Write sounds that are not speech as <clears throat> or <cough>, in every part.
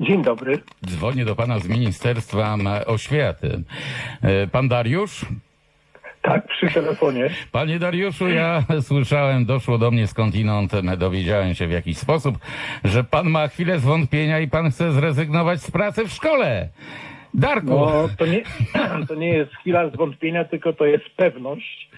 Dzień dobry. Dzwonię do pana z Ministerstwa Oświaty. E, Pan Dariusz? Tak, przy telefonie. Panie Dariuszu, ja <clears throat> słyszałem, doszło do mnie skądinąd, m, dowiedziałem się w jakiś sposób, że pan ma chwilę zwątpienia i pan chce zrezygnować z pracy w szkole. Darku, No, to nie, <clears throat> to nie jest chwila zwątpienia, tylko to jest pewność.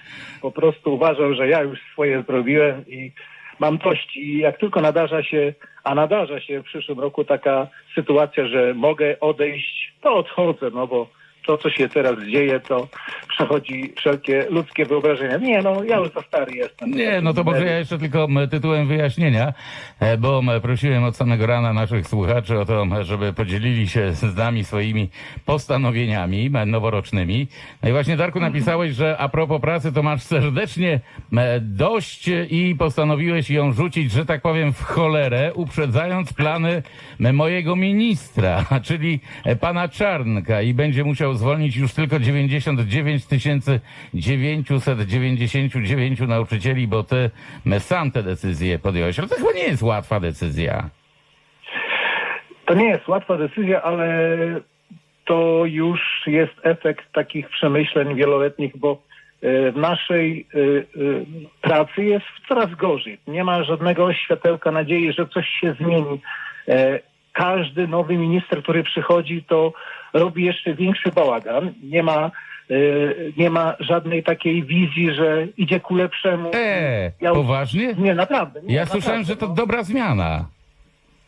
Po prostu uważam, że ja już swoje zrobiłem i mam dość. I jak tylko nadarza się, a nadarza się w przyszłym roku taka sytuacja, że mogę odejść, to odchodzę, no bo to, co się teraz dzieje, to przechodzi wszelkie ludzkie wyobrażenia. Nie, no, ja już za stary jestem. Nie, no to może ja jeszcze tylko tytułem wyjaśnienia, e, bo prosiłem od samego rana naszych słuchaczy o to, żeby podzielili się z nami swoimi postanowieniami noworocznymi. No i właśnie Darku napisałeś, że a propos pracy to masz serdecznie dość i postanowiłeś ją rzucić, że tak powiem, w cholerę, uprzedzając plany mojego ministra, <laughs> czyli e, pana Czarnka i będzie musiał zwolnić już tylko 99 999 nauczycieli, bo ty sam te decyzje podjąłeś. Ale to chyba nie jest łatwa decyzja. To nie jest łatwa decyzja, ale to już jest efekt takich przemyśleń wieloletnich, bo e, w naszej e, e, pracy jest coraz gorzej. Nie ma żadnego światełka nadziei, że coś się zmieni. Każdy nowy minister, który przychodzi, to robi jeszcze większy bałagan. Nie ma, e, nie ma żadnej takiej wizji, że idzie ku lepszemu. E, Ja poważnie? Nie, naprawdę. Nie, Ja słyszałem, naprawdę, że to no. dobra zmiana.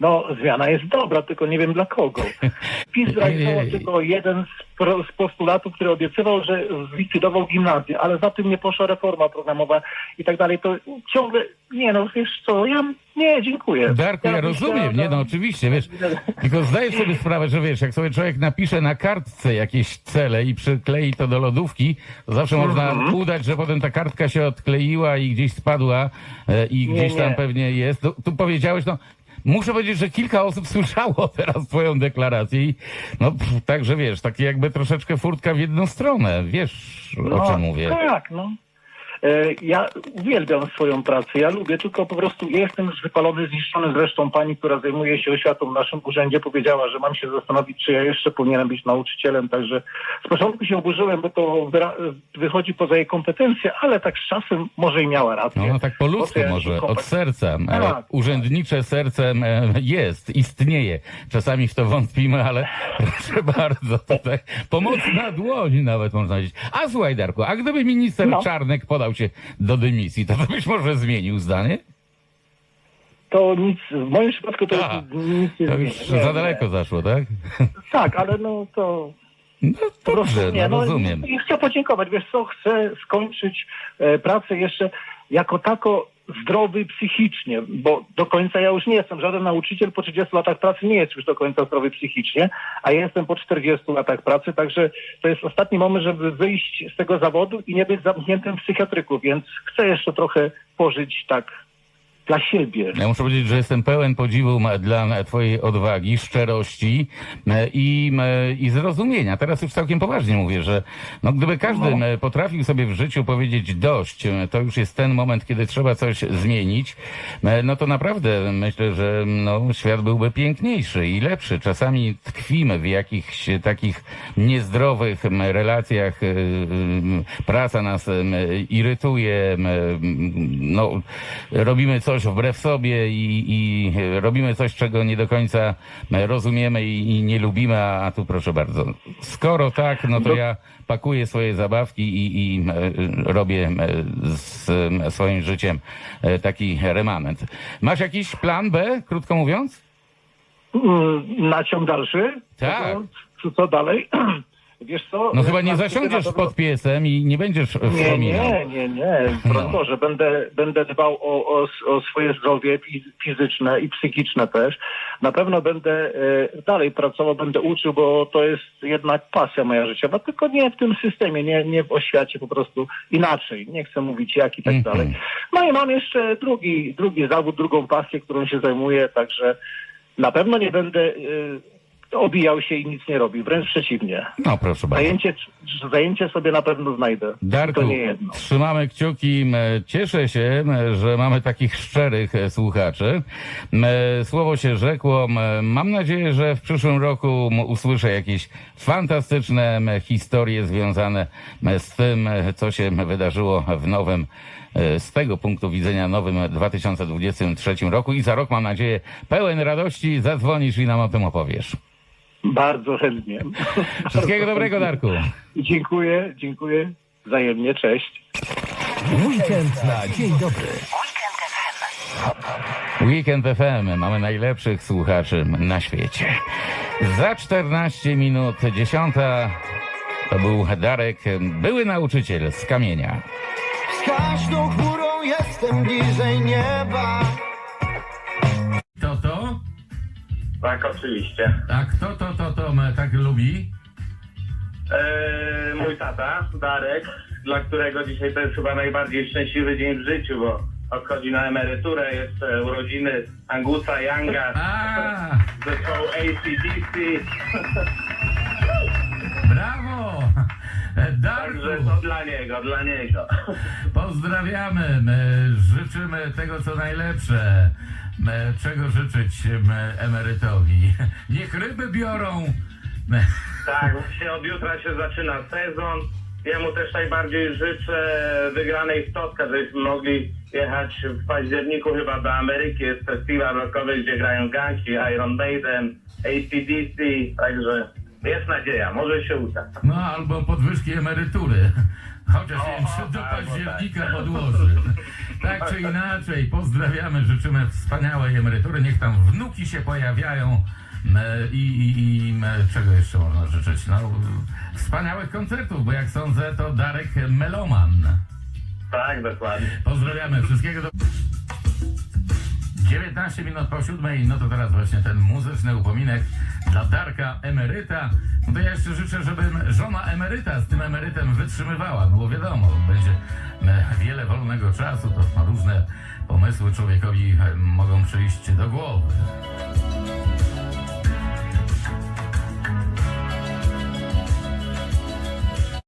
No, zmiana jest dobra, tylko nie wiem dla kogo. <laughs> PiS zrealizował tylko jeden z, postulatów, który obiecywał, że zlikwidował gimnazję, ale za tym nie poszła reforma programowa i tak dalej. To ciągle, nie no, wiesz co, ja, nie, dziękuję. Darku, ja bym rozumiem, nie no oczywiście, wiesz, tylko zdaję sobie sprawę, że wiesz, jak sobie człowiek napisze na kartce jakieś cele i przyklei to do lodówki, to zawsze można Mhm. udać, że potem ta kartka się odkleiła i gdzieś spadła e, i Nie, gdzieś tam nie. pewnie jest. Tu, tu powiedziałeś, no muszę powiedzieć, że kilka osób <laughs> słyszało teraz twoją deklarację i no pff, także wiesz, takie jakby troszeczkę furtka w jedną stronę, wiesz o czym mówię. Tak, no. E, Ja uwielbiam swoją pracę, ja lubię, tylko po prostu ja jestem już wypalony, zniszczony. Zresztą pani, która zajmuje się oświatą w naszym urzędzie powiedziała, że mam się zastanowić, czy ja jeszcze powinienem być nauczycielem, także z początku się oburzyłem, bo to wychodzi poza jej kompetencje, ale tak z czasem może i miała rację. No, no tak po ludzku ja może, od serca. E, Tak. Urzędnicze sercem e, jest, istnieje. Czasami w to wątpimy, ale <laughs> proszę bardzo, tutaj pomocna dłoń nawet można powiedzieć. A słuchaj Darku, a gdyby minister No. Czarnek podał się do dymisji, to, byś może zmienił zdanie? To nic, w moim przypadku to A, jest nic nie To już za nie. daleko zaszło, tak? Tak, ale no to No dobrze, nie, no rozumiem. I chcę podziękować. Wiesz co, chcę skończyć e, pracę jeszcze jako tako zdrowy psychicznie, bo do końca ja już nie jestem. Żaden nauczyciel po 30 latach pracy nie jest już do końca zdrowy psychicznie, a ja jestem po 40 latach pracy, także to jest ostatni moment, żeby wyjść z tego zawodu i nie być zamkniętym w psychiatryku, więc chcę jeszcze trochę pożyć tak dla siebie. Ja muszę powiedzieć, że jestem pełen podziwu dla twojej odwagi, szczerości m, i, m, i zrozumienia. Teraz już całkiem poważnie mówię, że no, gdyby każdy m, potrafił sobie w życiu powiedzieć dość, to już jest ten moment, kiedy trzeba coś zmienić, no to naprawdę myślę, że no, świat byłby piękniejszy i lepszy. Czasami tkwimy w jakichś takich niezdrowych relacjach, praca nas irytuje, no, robimy coś wbrew sobie i, i robimy coś, czego nie do końca rozumiemy i, i nie lubimy, a, tu proszę bardzo. Skoro tak, no to No. ja pakuję swoje zabawki i, i e, robię e, z e, swoim życiem taki remanent. Masz jakiś plan B, krótko mówiąc? Mm, Na ciąg dalszy? Tak. To, co, co dalej? <clears throat> Wiesz co? No chyba nie zasiądziesz pod piesem i nie będziesz Nie, wspominał. nie, nie, nie. Broń No. Boże, będę, będę dbał o, o, o swoje zdrowie fi- fizyczne i psychiczne też. Na pewno będę e, dalej pracował, będę uczył, bo to jest jednak pasja moja życiowa, tylko nie w tym systemie, nie, nie w oświacie, po prostu inaczej. Nie chcę mówić jak i tak Mhm. dalej. No i mam jeszcze drugi, drugi zawód, drugą pasję, którą się zajmuję, także na pewno nie będę e, obijał się i nic nie robił. Wręcz przeciwnie. No proszę bardzo. Zajęcie, zajęcie sobie na pewno znajdę. Darku, To nie jedno. trzymamy kciuki. Cieszę się, że mamy takich szczerych e, słuchaczy. M, Słowo się rzekło. Mam nadzieję, że w przyszłym roku usłyszę jakieś fantastyczne historie związane z tym, e, co się wydarzyło w nowym, e, z tego punktu widzenia nowym 2023 roku i za rok mam nadzieję pełen radości zadzwonisz i nam o tym opowiesz. Bardzo chętnie. Wszystkiego dobrego, Darku. Dziękuję, dziękuję. Wzajemnie, cześć. Weekend na dzień dobry. Weekend FM. Mamy najlepszych słuchaczy na świecie. Za 14 minut 10 to był Darek, były nauczyciel z kamienia. Z każdą chmurą jestem bliżej nieba. Tak, oczywiście. A kto to, to, to tak lubi? Eee, mój tata, Darek, dla którego dzisiaj to jest chyba najbardziej szczęśliwy dzień w życiu, bo odchodzi na emeryturę, jest e, urodziny Angusa Younga, A, zespołu ACDC, brawo! Także to dla niego, dla niego. <laughs> pozdrawiamy, my życzymy tego, co najlepsze. Czego życzyć emerytowi? <laughs> Niech ryby biorą. Tak, właśnie od jutra się zaczyna sezon. Jemu też najbardziej życzę wygranej w Toska, żebyśmy mogli jechać w październiku chyba do Ameryki. Jest festiwal rockowy, gdzie grają Ganki, Iron Maiden, ACDC, także jest nadzieja, może się uda. No, albo podwyżki emerytury. Chociaż nie wiem, czy do października tak. podłoży. Tak czy inaczej, pozdrawiamy, życzymy wspaniałej emerytury. Niech tam wnuki się pojawiają. e, I, i, i e, czego jeszcze można życzyć? No, wspaniałych koncertów, bo jak sądzę, to Darek Meloman. Tak, dokładnie. Pozdrawiamy wszystkiego do... 19 minut po siódmej, no to teraz właśnie ten muzyczny upominek dla Darka emeryta. No to ja jeszcze życzę, żeby żona emeryta z tym emerytem wytrzymywała, no bo wiadomo, będzie e, wiele wolnego czasu, to różne pomysły człowiekowi e, mogą przyjść do głowy.